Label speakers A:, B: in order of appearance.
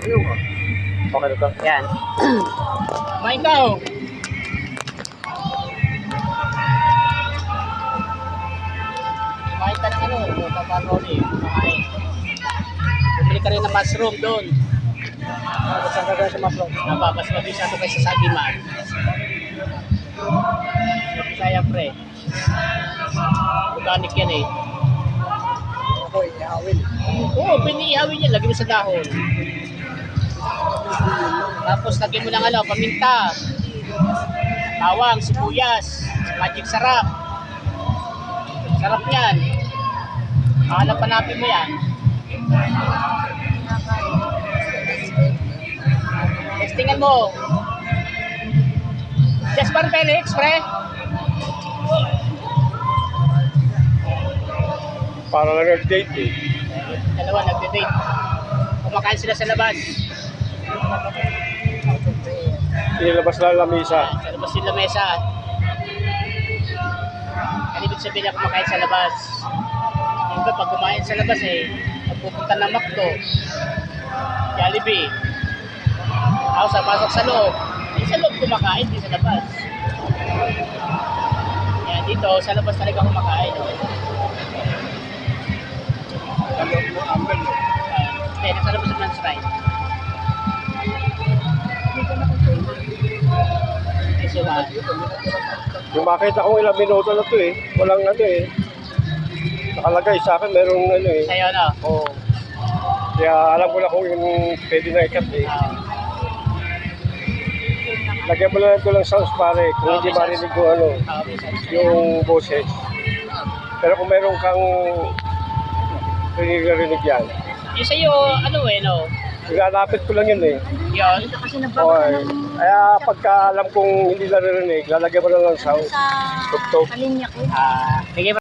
A: Okay na to.
B: Yan.
C: May ikaw. Kumain ka ng ano, paparoni, kumain. Bumili ka rin ng mushroom doon.
B: Saan ka gawin sa mushroom?
C: Nababas mabisa ito kay sa Sagiman. Bisaya pre. Organic yan eh.
B: Ako, ihawin.
C: Oo, piniihawin niya, lagyan mo sa dahon. Tapos lagyan mo ng ano, paminta, bawang, sibuyas, magic sarap. Sarap yan. Hanap hanapin mo yan. Testingan mo. Jasper Felix, pre.
A: Para nag-date eh.
C: Dalawa, nagde-date. Kumakain sila sa labas.
A: Inilabas lang lamisa.
C: Sa labas yung lamesa. Ano ibig sabihin na kumakain sa labas? Yung iba, pag kumain sa labas eh, magpupunta ng McDo, Jollibee, sa pasok sa loob. Hindi sa loob kumakain, hindi sa labas. Yan, dito, sa labas talaga kumakain. Oh. Hindi, nasa labas ng men's right.
A: Yung makita kong ilang minuto na to eh. Walang ano eh. Nakalagay sa akin merong ano eh.
C: Sa'yo, no?
A: Oo. Kaya alam ko na kung yung pwede na ikat eh.
C: Ah.
A: Lagyan mo lang ito lang sounds pare. Kung hindi marinig ko ano,
C: Ah,
A: yung boses. Pero kung meron kang rinig-rinig yan,
C: Yung sa'yo, ano eh, no?
A: Ilalapit ko lang yun eh.
C: Yun.
A: Okay. Kaya pagka alam kong hindi naririnig, lalagyan mo lang ng sound.
D: sa
A: Tugtog.
D: kalinya ko.
C: Ah,